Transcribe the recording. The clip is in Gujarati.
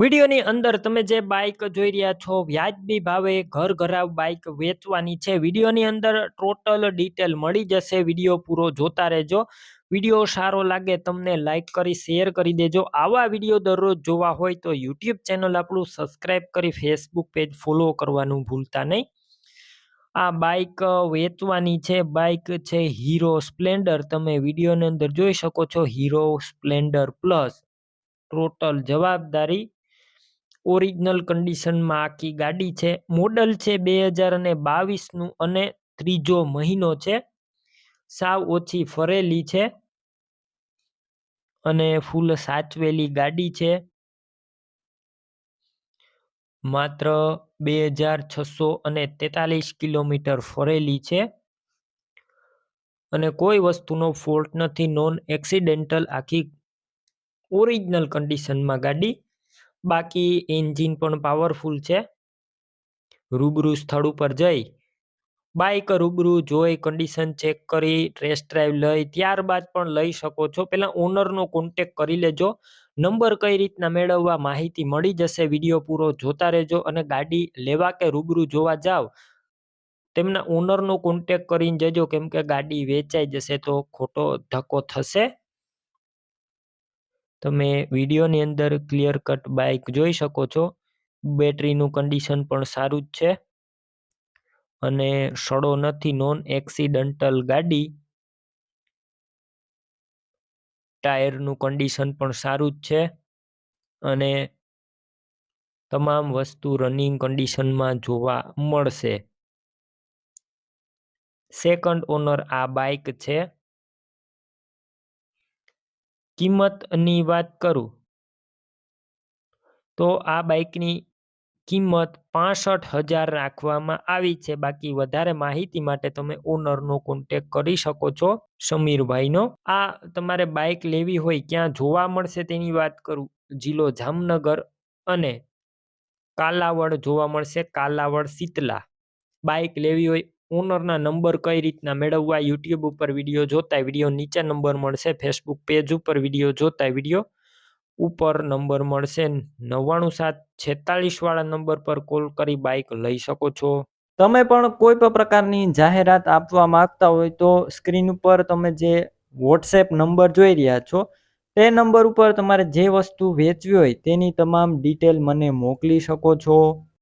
વિડીયોની અંદર તમે જે બાઇક જોઈ રહ્યા છો, વ્યાજબી ભાવે ઘર ઘરાવ બાઇક વેચવાની છે. વિડીયોની અંદર ટોટલ ડિટેલ મળી જશે. વીડિયો પૂરો જોતા રહેજો. વીડિયો સારો લાગે તમને લાઈક કરી શેર કરી દેજો. આવા વીડિયો દરરોજ જોવા હોય તો યુટ્યુબ ચેનલ આપણું સબસ્ક્રાઈબ કરી ફેસબુક પેજ ફોલો કરવાનું ભૂલતા નહીં. આ બાઇક વેચવાની છે. બાઇક છે હીરો સ્પ્લેન્ડર તમે વિડીયોની અંદર જોઈ શકો છો હીરો સ્પ્લેન્ડર પ્લસ ટોટલ જવાબદારી ઓરિજિનલ કન્ડિશનમાં આખી ગાડી છે. મોડલ છે બે હજાર અને બાવીસનું અને ત્રીજો મહિનો છે. સાવ ઓછી ફરેલી છે. અને ફૂલ સાચવેલી ગાડી છે. માત્ર બે હજાર છસો અને તેતાલીસ કિલોમીટર ફરેલી છે. અને કોઈ વસ્તુનો ફોલ્ટ નથી. નોન એક્સિડેન્ટલ આખી ઓરિજિનલ કન્ડિશનમાં ગાડી બાકી એન્જિન પણ પાવરફુલ છે. રૂબરૂ સ્થળ ઉપર જઈ બાઇક રૂબરૂ જોઈ કન્ડિશન ચેક કરી ટેસ્ટ ડ્રાઈવ લઈ, ત્યારબાદ પણ લઈ શકો છો. પહેલાં ઓનરનો કોન્ટેક કરી લેજો. નંબર કઈ રીતના મેળવવા માહિતી મળી જશે વીડિયો પૂરો જોતા રહેજો અને ગાડી લેવા કે રૂબરૂ જોવા જાવ, તેમના ઓનરનો કોન્ટેક કરીને જજો. કેમ કે ગાડી વેચાઈ જશે તો ખોટો ધક્કો થશે. તમે વિડીયોની અંદર ક્લિયર કટ બાઇક જોઈ શકો છો. બેટરીનું કન્ડિશન પણ સારું જ છે. અને સડો નથી નોન એક્સિડન્ટલ ગાડી. ટાયરનું કન્ડિશન પણ સારું જ છે. અને તમામ વસ્તુ રનિંગ કન્ડિશનમાં જોવા મળશે. સેકન્ડ ઓનર આ બાઇક છે. કિંમતની વાત કરું? તો આ બાઇકની કિંમત પાસઠ હજાર રાખવામાં આવી છે. બાકી વધારે માહિતી માટે તમે ઓનરનો કોન્ટેક કરી શકો છો સમીરભાઈનો. આ તમારે બાઇક લેવી હોય ક્યાં જોવા મળશે તેની વાત કરું. જિલ્લો જામનગર અને કાલાવડ જોવા મળશે. કાલાવડ, શીતલા. બાઇક લેવી હોય ઓનરના નંબર કઈ રીતના મેળવવા યુટ્યુબ ઉપર વીડિયો જોતા વીડિયો નીચે નંબર મળશે, ફેસબુક પેજ ઉપર વીડિયો જોતા વીડિયો ઉપર નંબર મળશે. નવ્વાણું સાત છેતાલીસ વાળા નંબર પર કોલ કરી બાઇક લઈ શકો છો. તમે પણ કોઈ પણ પ્રકારની જાહેરાત આપવા માંગતા હોય તો સ્ક્રીન ઉપર તમે જે વોટ્સએપ નંબર જોઈ રહ્યા છો, તે નંબર ઉપર તમારે જે વસ્તુ વેચવી હોય તેની તમામ ડિટેલ મને મોકલી શકો છો.